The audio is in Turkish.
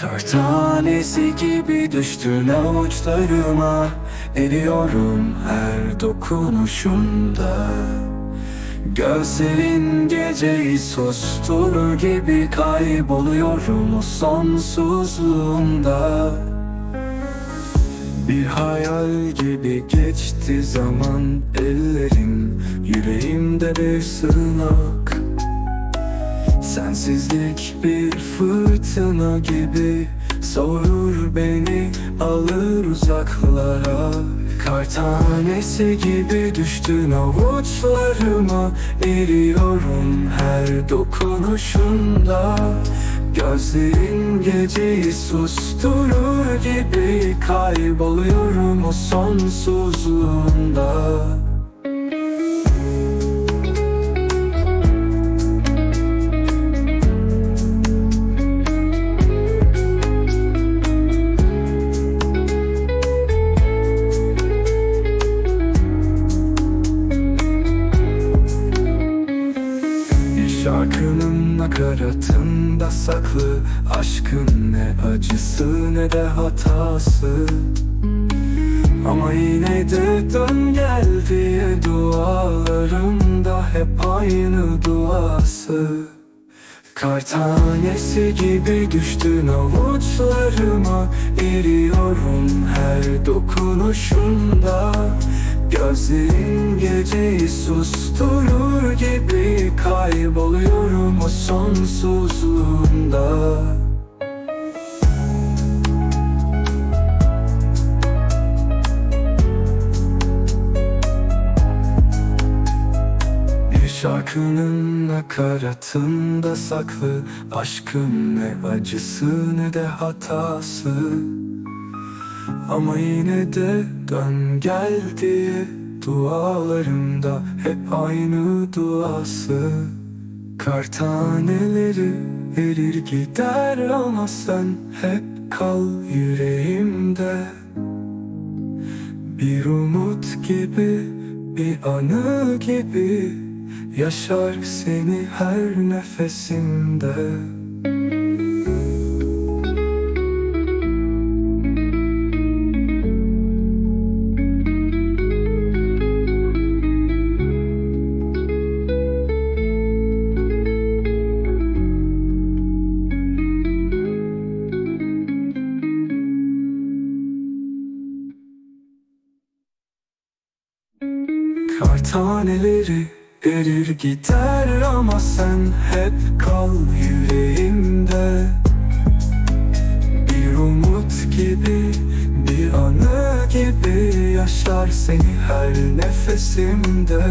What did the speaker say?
Kar tanesi gibi düştün avuçlarıma Eriyorum her dokunuşunda Gözlerin geceyi susturur gibi Kayboluyorum o sonsuzluğunda Bir hayal gibi geçti zaman Ellerim. Yüreğimde bir sığınak Sensizlik bir fırtına gibi Savurur beni alır uzaklara. Kar tanesi gibi düştün avuçlarıma Eriyorum her dokunuşunda. Gözlerin geceyi susturur gibi Kayboluyorum o sonsuzluğunda şarkının nakaratında saklı. Aşkın ne acısı ne de hatası. Ama yine de dön gel diye dualarımda hep aynı duası. Kar tanesi gibi düştün avuçlarıma. Eriyorum her dokunuşunda Gözlerin geceyi susturur gibi Kayboluyorum o sonsuzluğunda. Şarkının nakaratında saklı Aşkın ne acısı ne de hatası Ama yine de dön gel diye Dualarımda hep aynı duası. Kar taneleri erir gider ama sen hep kal yüreğimde. Bir umut gibi, bir anı gibi Yaşar seni her nefesimde Kar taneleri erir gider ama sen hep kal yüreğimde. Bir umut gibi, bir anı gibi Yaşar seni her nefesimde